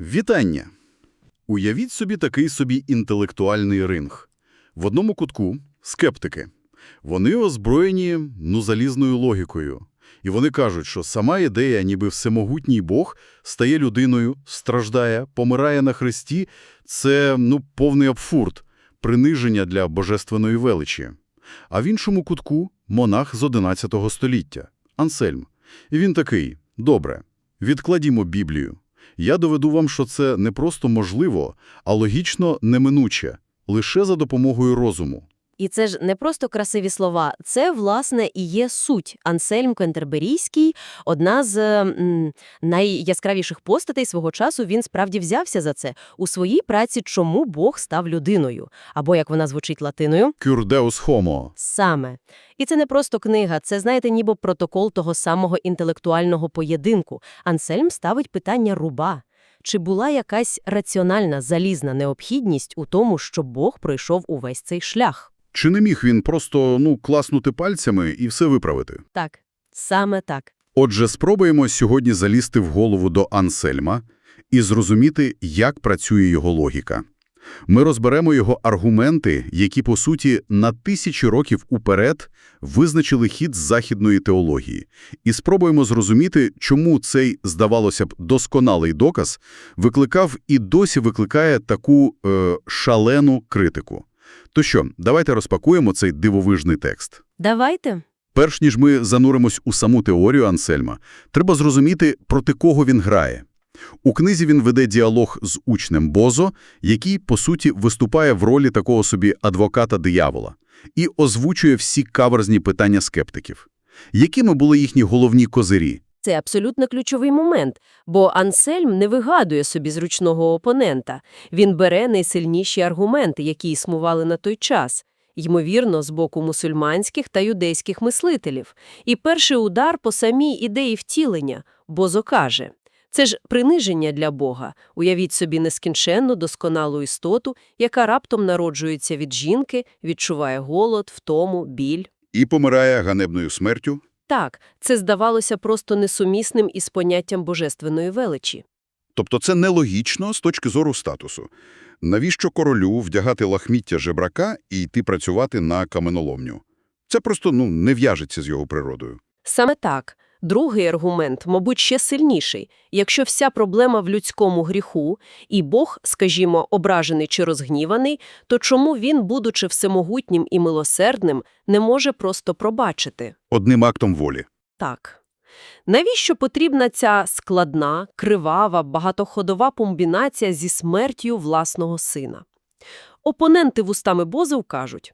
Вітання! Уявіть собі такий собі інтелектуальний ринг. В одному кутку – скептики. Вони озброєні, ну, залізною логікою. І вони кажуть, що сама ідея, ніби всемогутній Бог, стає людиною, страждає, помирає на хресті – це, ну, повний абсурд, приниження для божественної величі. А в іншому кутку – монах з 11 століття – Ансельм. І він такий – добре, відкладімо Біблію. Я доведу вам, що це не просто можливо, а логічно неминуче, лише за допомогою розуму. І це ж не просто красиві слова, це, власне, і є суть. Ансельм Кентерберійський – одна з м, найяскравіших постатей свого часу, він справді взявся за це. У своїй праці «Чому Бог став людиною?» або, як вона звучить латиною, «Кюрдеус хомо». «саме». І це не просто книга, це, знаєте, ніби протокол того самого інтелектуального поєдинку. Ансельм ставить питання руба. Чи була якась раціональна, залізна необхідність у тому, що Бог пройшов увесь цей шлях? Чи не міг він просто, ну, класнути пальцями і все виправити? Так, саме так. Отже, спробуємо сьогодні залізти в голову до Ансельма і зрозуміти, як працює його логіка. Ми розберемо його аргументи, які, по суті, на тисячі років уперед визначили хід західної теології, і спробуємо зрозуміти, чому цей, здавалося б, досконалий доказ викликав і досі викликає таку е, шалену критику. То що, давайте розпакуємо цей дивовижний текст. Давайте. Перш ніж ми зануримось у саму теорію Ансельма, треба зрозуміти, проти кого він грає. У книзі він веде діалог з учнем Бозо, який, по суті, виступає в ролі такого собі адвоката-диявола і озвучує всі каверзні питання скептиків. Якими були їхні головні козирі? Це абсолютно ключовий момент, бо Ансельм не вигадує собі зручного опонента. Він бере найсильніші аргументи, які існували на той час, ймовірно, з боку мусульманських та юдейських мислителів. І перший удар по самій ідеї втілення, Бозо каже – це ж приниження для Бога. Уявіть собі нескінченно досконалу істоту, яка раптом народжується від жінки, відчуває голод, втому, біль. І помирає ганебною смертю? Так, це здавалося просто несумісним із поняттям божественної величі. Тобто це нелогічно з точки зору статусу. Навіщо королю вдягати лахміття жебрака і йти працювати на каменоломню? Це просто ну, не в'яжеться з його природою. Саме так. Другий аргумент, мабуть, ще сильніший. Якщо вся проблема в людському гріху, і Бог, скажімо, ображений чи розгніваний, то чому він, будучи всемогутнім і милосердним, не може просто пробачити? Одним актом волі. Так. Навіщо потрібна ця складна, кривава, багатоходова комбінація зі смертю власного сина? Опоненти вустами Бозов кажуть,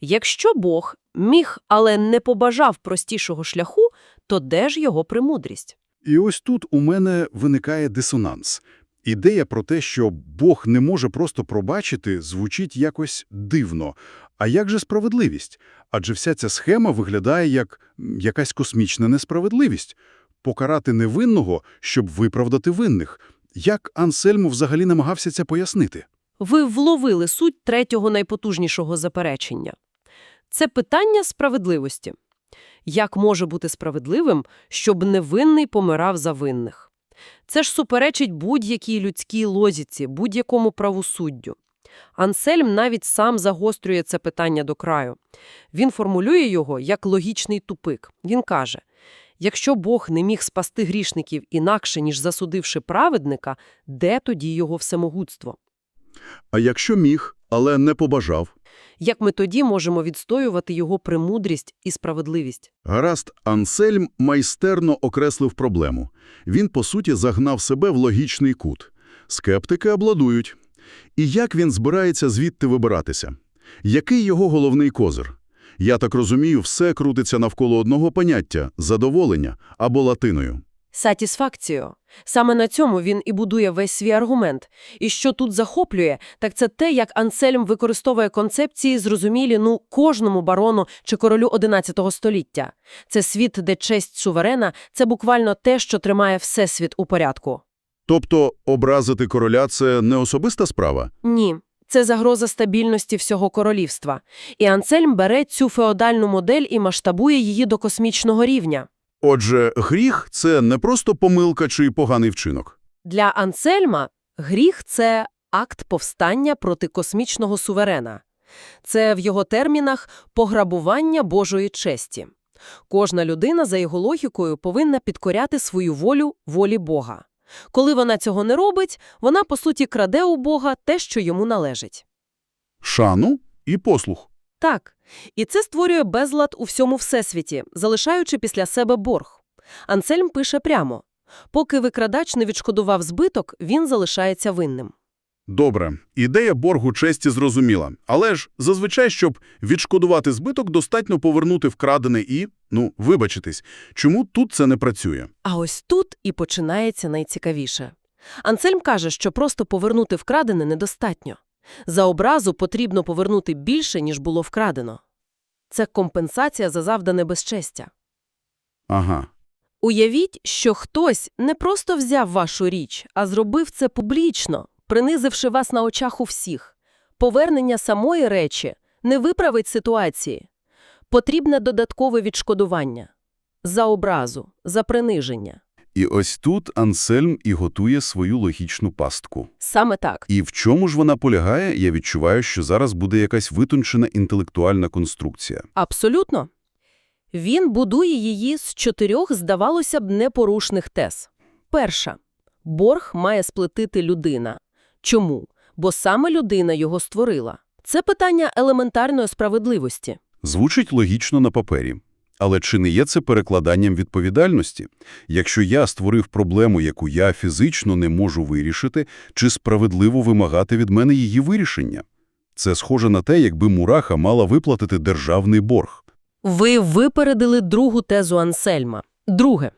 якщо Бог міг, але не побажав простішого шляху, то де ж його премудрість? І ось тут у мене виникає дисонанс. Ідея про те, що Бог не може просто пробачити, звучить якось дивно. А як же справедливість? Адже вся ця схема виглядає як якась космічна несправедливість. Покарати невинного, щоб виправдати винних. Як Ансельму взагалі намагався це пояснити? Ви вловили суть третього найпотужнішого заперечення. Це питання справедливості. Як може бути справедливим, щоб невинний помирав за винних? Це ж суперечить будь-якій людській лозіці, будь-якому правосуддю. Ансельм навіть сам загострює це питання до краю. Він формулює його як логічний тупик. Він каже, якщо Бог не міг спасти грішників інакше, ніж засудивши праведника, де тоді його всемогутство? А якщо міг, але не побажав? Як ми тоді можемо відстоювати його премудрість і справедливість? Гаразд, Ансельм майстерно окреслив проблему. Він, по суті, загнав себе в логічний кут. Скептики обладують. І як він збирається звідти вибиратися? Який його головний козир? Я так розумію, все крутиться навколо одного поняття – задоволення або латиною. Сатісфакціо. Саме на цьому він і будує весь свій аргумент. І що тут захоплює, так це те, як Ансельм використовує концепції, зрозумілі ну кожному барону чи королю XI століття. Це світ, де честь суверена – це буквально те, що тримає всесвіт у порядку. Тобто образити короля – це не особиста справа? Ні. Це загроза стабільності всього королівства. І Ансельм бере цю феодальну модель і масштабує її до космічного рівня. Отже, гріх – це не просто помилка чи поганий вчинок. Для Ансельма Гріх – це акт повстання проти космічного суверена. Це в його термінах пограбування Божої честі. Кожна людина, за його логікою, повинна підкоряти свою волю волі Бога. Коли вона цього не робить, вона, по суті, краде у Бога те, що йому належить. Шану і послух. Так, і це створює безлад у всьому всесвіті, залишаючи після себе борг. Ансельм пише прямо. Поки викрадач не відшкодував збиток, він залишається винним. Добре, ідея боргу честі зрозуміла. Але ж зазвичай, щоб відшкодувати збиток, достатньо повернути вкрадене і, ну, вибачитись. Чому тут це не працює? А ось тут і починається найцікавіше. Ансельм каже, що просто повернути вкрадене недостатньо. За образу потрібно повернути більше, ніж було вкрадено. Це компенсація за завдане безчестя. Ага. Уявіть, що хтось не просто взяв вашу річ, а зробив це публічно, принизивши вас на очах у всіх. Повернення самої речі не виправить ситуації. Потрібне додаткове відшкодування. За образу, за приниження. І ось тут Ансельм і готує свою логічну пастку. Саме так. І в чому ж вона полягає, я відчуваю, що зараз буде якась витончена інтелектуальна конструкція. Абсолютно. Він будує її з чотирьох, здавалося б, непорушних тез. Перша. Борг має сплатити людина. Чому? Бо саме людина його створила. Це питання елементарної справедливості. Звучить логічно на папері. Але чи не є це перекладанням відповідальності? Якщо я створив проблему, яку я фізично не можу вирішити, чи справедливо вимагати від мене її вирішення? Це схоже на те, якби Мураха мала виплатити державний борг. Ви випередили другу тезу Ансельма. Друге.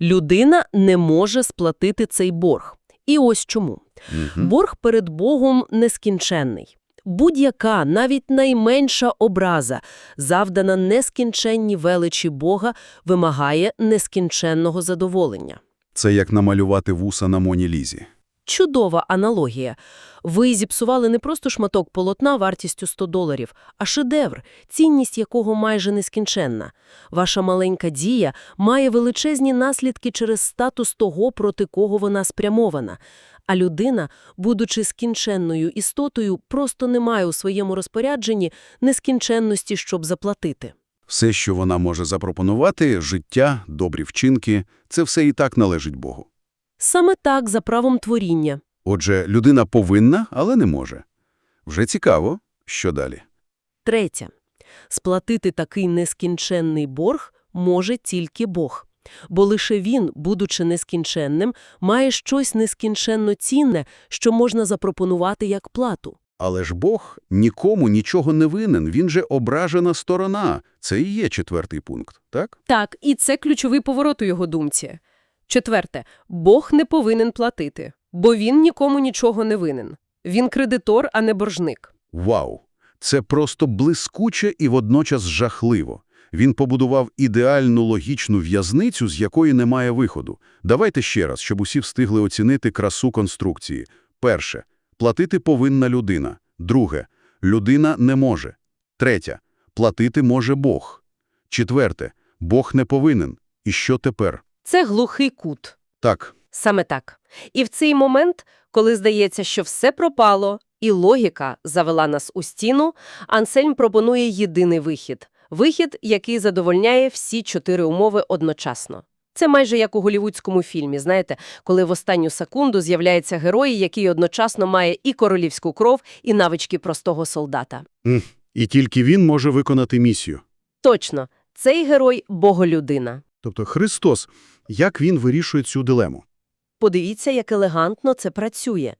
Людина не може сплатити цей борг. І ось чому. Мгм. Борг перед Богом нескінченний. Будь-яка, навіть найменша образа, завдана нескінченній величі Бога, вимагає нескінченного задоволення. Це як намалювати вуса на Моні Лізі. Чудова аналогія. Ви зіпсували не просто шматок полотна вартістю 100 доларів, а шедевр, цінність якого майже нескінченна. Ваша маленька дія має величезні наслідки через статус того, проти кого вона спрямована. А людина, будучи скінченною істотою, просто не має у своєму розпорядженні нескінченності, щоб заплатити. Все, що вона може запропонувати – життя, добрі вчинки – це все і так належить Богу. Саме так, за правом творіння. Отже, людина повинна, але не може. Вже цікаво, що далі. Третє. Сплатити такий нескінченний борг може тільки Бог. Бо лише він, будучи нескінченним, має щось нескінченно цінне, що можна запропонувати як плату. Але ж Бог нікому нічого не винен, він же ображена сторона. Це і є четвертий пункт, так? Так, і це ключовий поворот у його думці. Четверте. Бог не повинен платити, бо він нікому нічого не винен. Він кредитор, а не боржник. Вау! Це просто блискуче і водночас жахливо. Він побудував ідеальну логічну в'язницю, з якої немає виходу. Давайте ще раз, щоб усі встигли оцінити красу конструкції. Перше. Платити повинна людина. Друге. Людина не може. Третє. Платити може Бог. Четверте. Бог не повинен. І що тепер? Це глухий кут. Так, Саме так. І в цей момент, коли здається, що все пропало, і логіка завела нас у стіну, Ансельм пропонує єдиний вихід. Вихід, який задовольняє всі чотири умови одночасно. Це майже як у голівудському фільмі, знаєте, коли в останню секунду з'являється герой, який одночасно має і королівську кров, і навички простого солдата. і тільки він може виконати місію. Точно, цей герой – боголюдина. Тобто Христос, як він вирішує цю дилему? Подивіться, як елегантно це працює.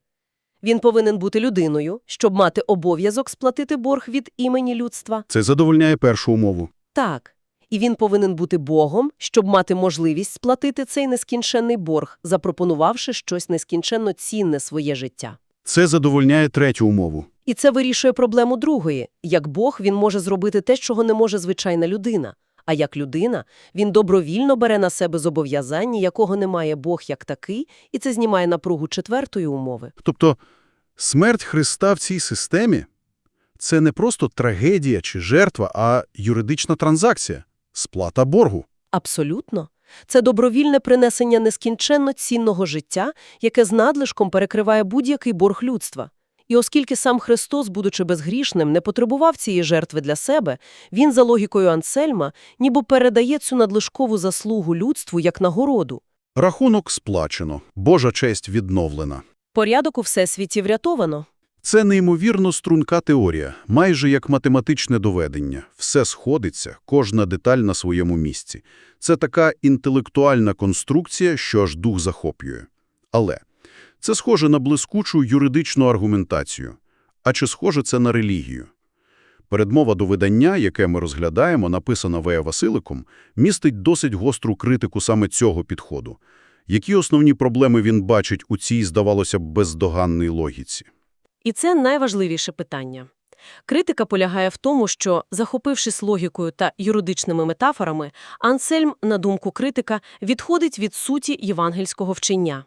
Він повинен бути людиною, щоб мати обов'язок сплатити борг від імені людства. Це задовольняє першу умову. Так. І він повинен бути Богом, щоб мати можливість сплатити цей нескінченний борг, запропонувавши щось нескінченно цінне своє життя. Це задовольняє третю умову. І це вирішує проблему другої. Як Бог він може зробити те, чого не може звичайна людина. А як людина, він добровільно бере на себе зобов'язання, якого не має Бог як такий, і це знімає напругу четвертої умови. Тобто смерть Христа в цій системі – це не просто трагедія чи жертва, а юридична транзакція – сплата боргу. Абсолютно. Це добровільне принесення нескінченно цінного життя, яке з надлишком перекриває будь-який борг людства. І оскільки сам Христос, будучи безгрішним, не потребував цієї жертви для себе, він, за логікою Ансельма, ніби передає цю надлишкову заслугу людству як нагороду. Рахунок сплачено, Божа честь відновлена. Порядок у всесвіті врятовано. Це неймовірно струнка теорія, майже як математичне доведення. Все сходиться, кожна деталь на своєму місці. Це така інтелектуальна конструкція, що аж дух захоплює. Але це схоже на блискучу юридичну аргументацію. А чи схоже це на релігію? Передмова до видання, яке ми розглядаємо, написана Вея Василиком, містить досить гостру критику саме цього підходу. Які основні проблеми він бачить у цій, здавалося б, бездоганній логіці? І це найважливіше питання. Критика полягає в тому, що, захопившись логікою та юридичними метафорами, Ансельм, на думку критика, відходить від суті євангельського вчення.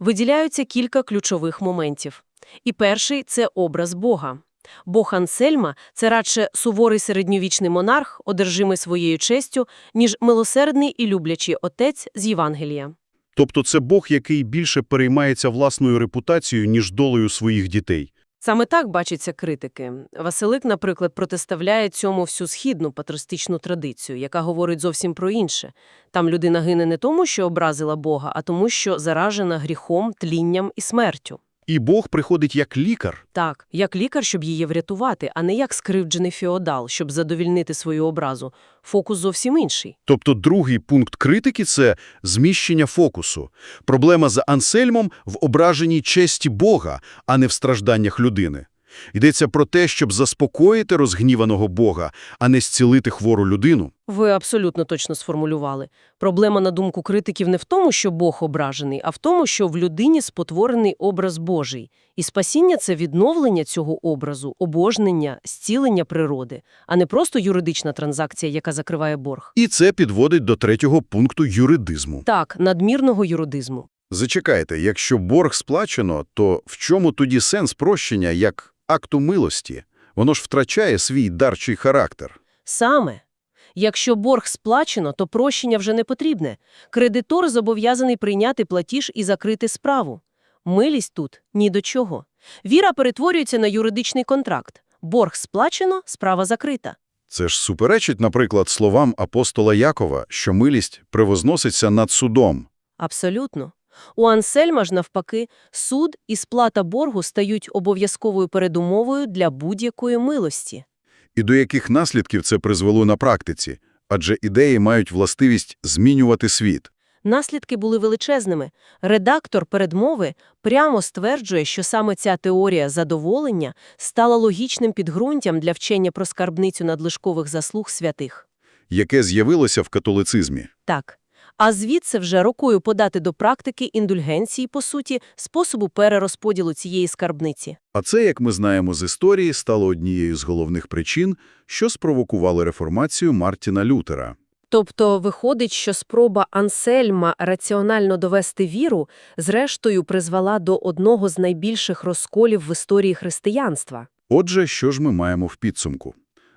Виділяються кілька ключових моментів. І перший – це образ Бога. Бог Ансельма – це радше суворий середньовічний монарх, одержимий своєю честю, ніж милосердний і люблячий отець з Євангелія. Тобто це Бог, який більше переймається власною репутацією, ніж долею своїх дітей. Саме так бачаться критики. Василик, наприклад, протиставляє цьому всю східну патристичну традицію, яка говорить зовсім про інше. Там людина гине не тому, що образила Бога, а тому, що заражена гріхом, тлінням і смертю. І Бог приходить як лікар. Так, як лікар, щоб її врятувати, а не як скривджений феодал, щоб задовільнити свою образу. Фокус зовсім інший. Тобто другий пункт критики – це зміщення фокусу. Проблема за Ансельмом в ображеній честі Бога, а не в стражданнях людини. Йдеться про те, щоб заспокоїти розгніваного Бога, а не зцілити хвору людину. Ви абсолютно точно сформулювали. Проблема, на думку критиків, не в тому, що Бог ображений, а в тому, що в людині спотворений образ Божий. І спасіння – це відновлення цього образу, обожнення, зцілення природи, а не просто юридична транзакція, яка закриває борг. І це підводить до третього пункту юридизму. Так, надмірного юридизму. Зачекайте, якщо борг сплачено, то в чому тоді сенс прощення як акту милості? Воно ж втрачає свій дарчий характер. Саме. Якщо борг сплачено, то прощення вже не потрібне. Кредитор зобов'язаний прийняти платіж і закрити справу. Милість тут ні до чого. Віра перетворюється на юридичний контракт. Борг сплачено, справа закрита. Це ж суперечить, наприклад, словам апостола Якова, що милість превозноситься над судом. Абсолютно. У Ансельма ж, навпаки, суд і сплата боргу стають обов'язковою передумовою для будь-якої милості. І до яких наслідків це призвело на практиці? Адже ідеї мають властивість змінювати світ. Наслідки були величезними. Редактор передмови прямо стверджує, що саме ця теорія задоволення стала логічним підґрунтям для вчення про скарбницю надлишкових заслуг святих. яке з'явилося в католицизмі. Так. А звідси вже рукою подати до практики індульгенції, по суті, способу перерозподілу цієї скарбниці. А це, як ми знаємо з історії, стало однією з головних причин, що спровокували реформацію Мартіна Лютера. Тобто виходить, що спроба Ансельма раціонально довести віру, зрештою призвела до одного з найбільших розколів в історії християнства. Отже, що ж ми маємо в підсумку?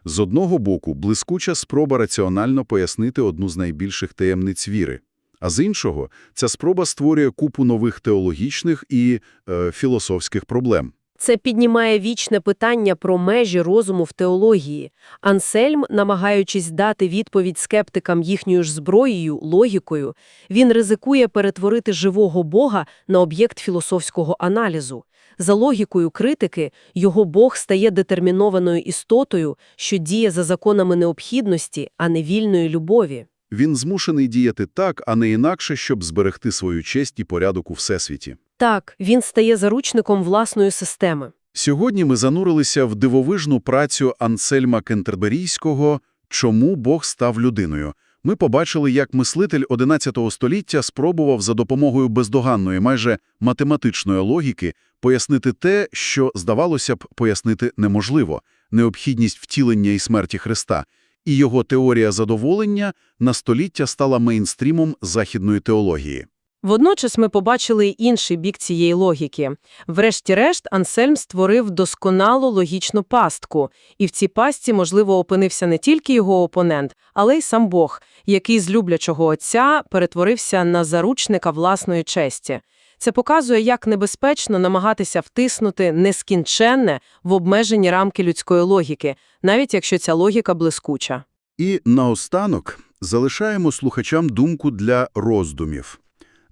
З одного боку, блискуча спроба раціонально пояснити одну з найбільших таємниць віри. А з іншого, ця спроба створює купу нових теологічних і е, філософських проблем. Це піднімає вічне питання про межі розуму в теології. Ансельм, намагаючись дати відповідь скептикам їхньою ж зброєю, логікою, він ризикує перетворити живого Бога на об'єкт філософського аналізу. За логікою критики, його Бог стає детермінованою істотою, що діє за законами необхідності, а не вільної любові. Він змушений діяти так, а не інакше, щоб зберегти свою честь і порядок у всесвіті. Так, він стає заручником власної системи. Сьогодні ми занурилися в дивовижну працю Ансельма Кентерберійського «Чому Бог став людиною?». Ми побачили, як мислитель XI століття спробував за допомогою бездоганної, майже математичної логіки пояснити те, що, здавалося б, пояснити неможливо – необхідність втілення і смерті Христа. І його теорія задоволення на століття стала мейнстрімом західної теології. Водночас ми побачили й інший бік цієї логіки. Врешті-решт, Ансельм створив досконалу логічну пастку, і в цій пастці, можливо, опинився не тільки його опонент, але й сам Бог, який з люблячого отця перетворився на заручника власної честі. Це показує, як небезпечно намагатися втиснути нескінченне в обмежені рамки людської логіки, навіть якщо ця логіка блискуча. І наостанок залишаємо слухачам думку для роздумів.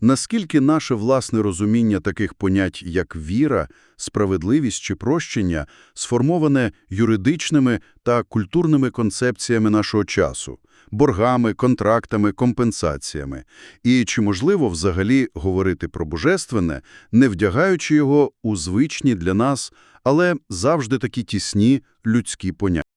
Наскільки наше власне розуміння таких понять, як віра, справедливість чи прощення, сформоване юридичними та культурними концепціями нашого часу, боргами, контрактами, компенсаціями, і чи можливо взагалі говорити про божественне, не вдягаючи його у звичні для нас, але завжди такі тісні людські поняття.